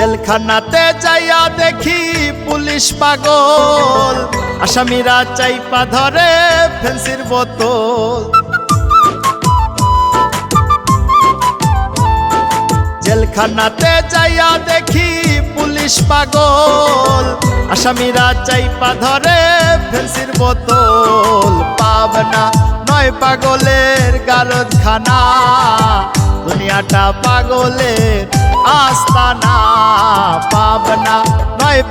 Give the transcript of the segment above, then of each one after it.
জেলখানাতে যাইয়া দেখি পুলিশ পাগল। আসামিরা চাইপা ধরে ফেন্সির বোতল। জেলখানাতে যাইয়া দেখি পুলিশ পাগল। আসামিরা চাইপা ধরে ফেন্সির বোতল। পাবনা নয় পাগলের গারদ খানা দুনিয়াটা পাগলের আস্তানা।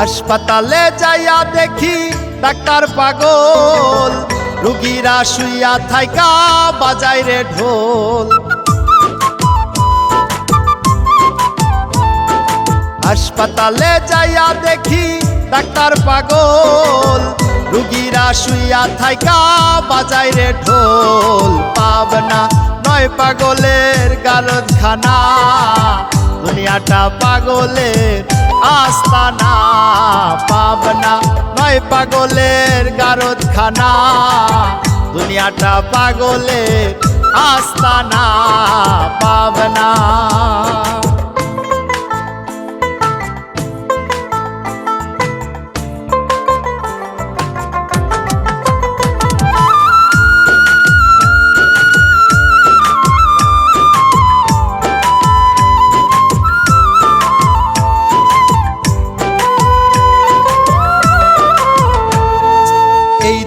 হাসপাতালে যাইয়া দেখি ডাক্তার পাগল। রুগীরা শুইয়া থাইকা বাজায় রে ঢোল। হাসপাতালে যাইয়া দেখি ডাক্তার পাগল। রুগীরা শুইয়া থাইকা বাজায় রে ঢোল। পাবনা নয় পাগলের গারদ খানা দুনিয়াটা পাগলের আস্তানা পাবনা। নয় পাগলের গারদখানা। দুনিয়াটা পাগলের আস্তানা পাবনা।